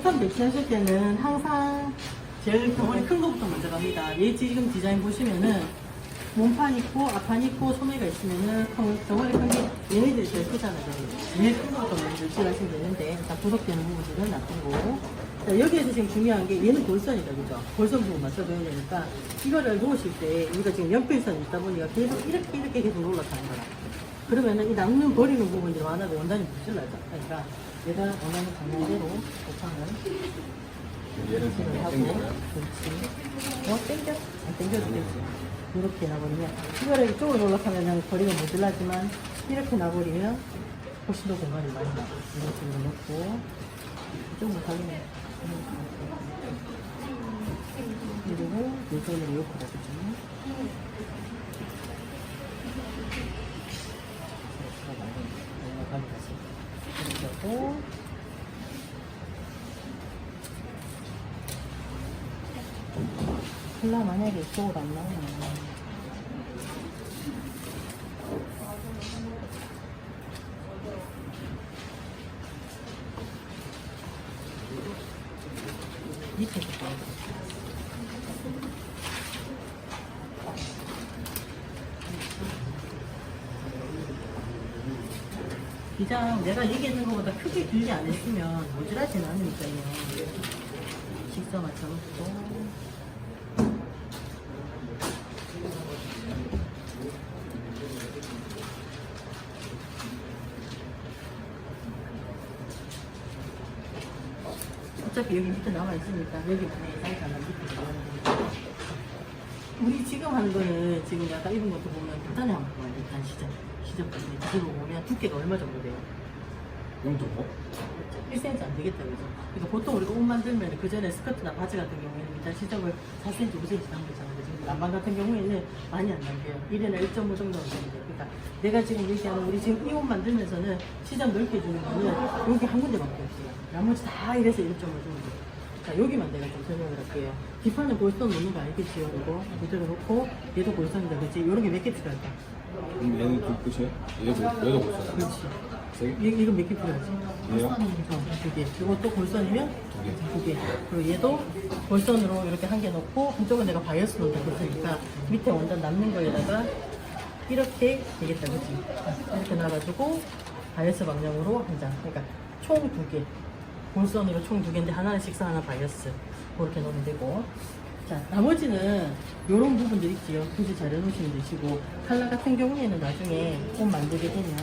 우선 배치하실 때는 항상 제일 덩어리 큰 거부터 먼저 갑니다. 얘 지금 디자인 보시면은 몸판 있고 앞판 있고 소매가 있으면은 덩- 덩어리 큰게 얘네들이 제일 크잖아요. 제일 큰 거부터 먼저 배치하시면 되는데 자 부속되는 부분들은 놔두고 자 여기에서 지금 중요한 게 얘는 골선이다 그죠? 골선 부분 맞춰줘야 되니까 이거를 놓으실 때 우리가 지금 연필선이 있다 보니까 계속 이렇게 이렇게 계속 올라가는 거라 그러면은 이 남는 버리는 부분들이 많아도 원단이 부실러져 그러니까 내가 원하는 방향대로 고창을 얘를 이렇게 하고 어 땡겨? 안 땡겨도 되지 이렇게 놔버리면 이거를 이쪽으로 올라가면 거리가 모자라지만 이렇게 놔버리면 훨씬 더 공간이 많이 나 이런 식으로 놓고 이쪽으로 가면 그리고 요선을 이렇게 놔주죠 이렇게 하고 콜라 만약에 이쪽으로 안 나오면 밑에 거 기장 내가 얘기했는 것보다 크게 길게 안 했으면 모자라진 않으니까요. 식사 맞춰놓고 어차피 여기 밑에 남아 있으니까 여기 안에 하나 밑에 거니까 우리 지금 하는 거는 지금 약간 입은 것도 보면 간단히 한번 봐요 일단 시작 시작부터 뒤로 보면 두께가 얼마 정도 돼요? 0.5? 1cm 안 되겠다 그죠? 그러니까 보통 우리가 옷 만들면 그 전에 스커트나 바지 같은 경우에는 일단 시접을 4cm, 5cm 남기잖아요. 지금 남방 같은 경우에는 많이 안 남겨요. 1에나 1.5 정도 남겨요. 그러니까 내가 지금 얘기하는 우리 지금 이 옷 만들면서는 시접 넓게 주는 거는 여기 한 군데밖에 없어요. 나머지 다 이래서 1.5 정도. 자, 여기만 내가 좀 설명을 할게요. 뒷판은 골선 놓는 거 알겠지요? 이거 그대로 놓고 얘도 골선이다. 그치? 이런 게 몇 개 필요할까? 그럼 얘는 둘 끝이에요? 얘도, 얘도 볼수 그렇지. 이, 이거 몇 개 필요하지? 얘요? 어, 두 개. 이것도 골선이면 두 개. 두 개. 그리고 얘도 골선으로 이렇게 한 개 넣고 한쪽은 내가 바이어스 놓을 거니까 밑에 원단 남는 거에다가 이렇게 되겠다, 그치? 이렇게 놔가지고 바이어스 방향으로 한 장. 그러니까 총 두 개. 골선으로 총 두 개인데 하나는 식사, 하나 바이어스. 그렇게 넣으면 되고. 자, 나머지는 이런 부분들 있지요. 굳이 잘 해놓으시면 되시고. 칼라 같은 경우에는 나중에 옷 만들게 되면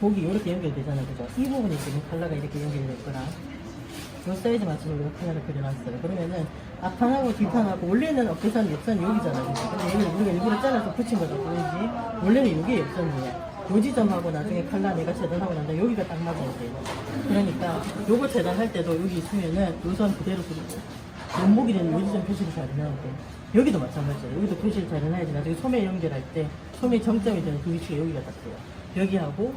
목이 이렇게 연결되잖아요. 그죠? 이 부분이 지금 칼라가 이렇게 연결될 거라. 요 사이즈 맞추는 요 칼라를 그려놨어요. 그러면은 앞판하고 뒷판하고 원래는 어깨선 옆선 여기잖아요. 근데 여기를 우리가 일부러 잘라서 붙인 거다 보이지? 원래는 이게 옆선이에요. 요 지점하고 나중에 칼라 내가 재단하고 난 다음에 여기가 딱 맞아야 돼요. 그러니까 요거 재단할 때도 여기 있으면은 요선 그대로 그리고 원목이 되는 요 지점 표시를 잘 해놔야 돼요. 여기도 마찬가지예요. 여기도 표시를 잘 해놔야지 나중에 소매 연결할 때 소매 정점이 되는 그 위치가 여기가 딱 돼요. 여기하고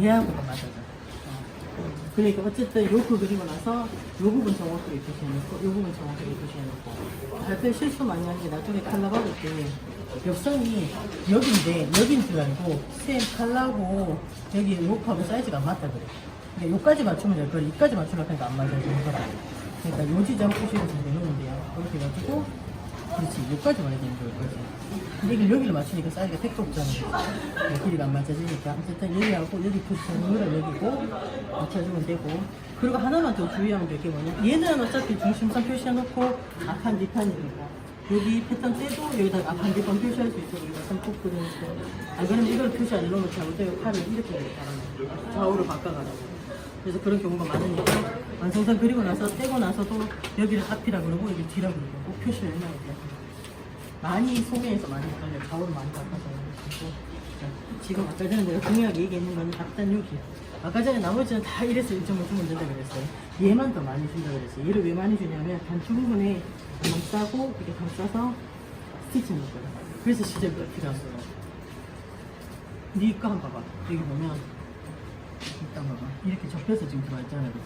얘하고가 맞아요. 어. 그러니까 어쨌든 요거 그리고 나서 요 부분 정확하게 표시해놓고 요 부분 정확하게 표시해놓고. 하여튼 실수 많이 하는 게 나중에 칼라 받을 때 옆선이 여기인데 여긴 줄 알고 쌤 칼라고 여기 요하고 사이즈가 안 맞다 그래. 그러니까 요까지 맞추면 될 거를 이까지 맞추려고 하니까 안 맞아요. 그러니까 요 지점 해놓으면 돼요. 이렇게 해가지고 그렇지. 여기까지 와야 되는 거 여기까지. 근데 이걸 여기를 맞추니까 사이즈가 택도 없잖아요 네, 길이가 안 맞아지니까. 어쨌든 여기하고 여기 여기를 여기고 맞춰주면 되고. 그리고 하나만 더 주의하면 될 게 뭐냐. 얘는 어차피 중심선 표시해놓고 앞판 뒷판이니까 여기 패턴 때도 여기다 앞판 뒷판 표시할 수 있어 우리가 선폭 그리니까 아 그럼 이걸 표시 안 해놓으면 잘못되면 팔을 이렇게 바라는 좌우로 바꿔가라고 그래서 그런 경우가 많으니까 완성선 그리고 나서 떼고 나서도 여기를 앞이라 그러고 여기 뒤라 그러고 꼭 표시를 해놔야 돼요. 많이 소매에서 많이 헷갈려요. 좌우로 많이 바꿔서 자, 지금 아까 전에 내가 중요하게 얘기했는 거는 앞단 여기. 아까 전에 나머지는 다 이래서 1.5 주면 된다 그랬어요. 얘만 더 많이 준다 그랬어요. 얘를 왜 많이 주냐면 단추 부분에 감싸고 이렇게 감싸서 스티치 넣을 거예요. 그래서 시접이 필요한 거예요. 니거 한번 봐봐. 여기 보면 일단 봐봐. 이렇게 접혀서 지금 들어와 있잖아요. 그치?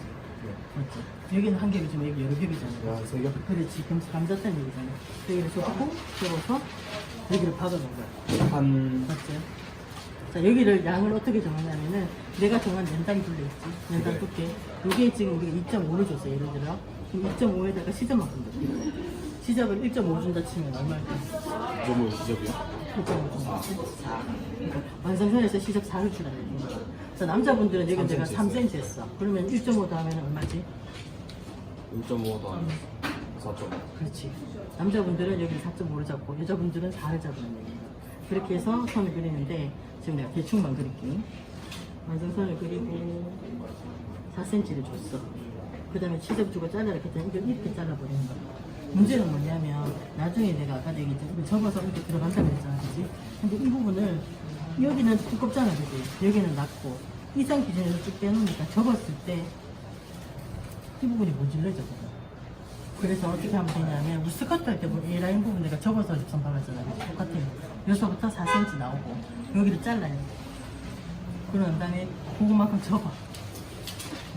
맞지? 여기는 한 겹이지만 여기 여러 겹이잖아요. 야, 세 개? 그렇지. 그럼 감쌌다는 얘기잖아. 여기를 접고, 접어서 여기를 박아놓은 거야. 한, 맞지? 자, 여기를 양을 어떻게 정하냐면은 내가 정한 연단 둘레 있지. 연단 네. 두께. 요게 지금 우리가 2.5를 줬어, 예를 들어. 그럼 2.5에다가 시접만큼 넣게 시접을 1.5 준다 치면 얼마일까? 이거 뭐 시접이야? 1.5 준다. 4. 그러니까 완성선에서 시접 4를 주라는 얘기야. 자, 남자분들은 여기 내가 3cm 3cm 했어. 그러면 1.5 더하면 얼마지? 1.5도 한 4점. 그렇지. 남자분들은 여기 4.5를 잡고 여자분들은 4를 잡으는 얘기야. 그렇게 해서 선을 그리는데 지금 내가 대충만 그릴게. 완성선을 그리고 4cm를 줬어. 그 다음에 치접 주고 잘라라 했더니 이걸 이렇게 잘라버리는 거야. 문제는 뭐냐면 나중에 내가 아까 얘기 이렇게 접어서 이렇게 들어간다고 했잖아. 그지? 근데 이 부분을 여기는 두껍잖아. 그지? 여기는 낮고 이상 기준에서 쭉 빼놓으니까 접었을 때 이 부분이 모질러져거든. 그래서 어떻게 하면 되냐면 우리 스커트 할 때 이 라인 부분 내가 접어서 접선 박았잖아요. 똑같아요. 여기서부터 4cm 나오고 여기를 잘라요. 그런 다음에 그거만큼 접어.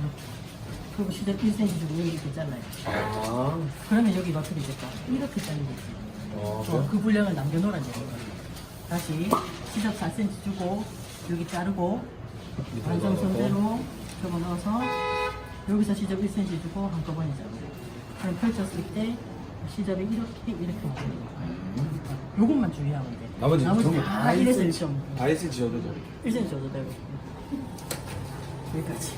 이렇게. 그리고 시작 1cm 주고 이렇게 잘라요. 아. 그러면 여기 어떻게 될까? 이렇게 잘리겠지. 어, 어, 그 분량을 남겨놓으라는 얘기예요. 다시 시접 4cm 주고 여기 자르고 완성선대로 접어 넣어서 여기서 시접 1cm 주고 한꺼번에 자르고 그럼 펼쳤을 때 시접이 이렇게 이렇게 나오는 거예요. 요것만 주의하면 돼. 나머지 나머지 전부 다 1에서 1.5. 다 1cm 지어도 돼. 1cm 줘도 되고 여기까지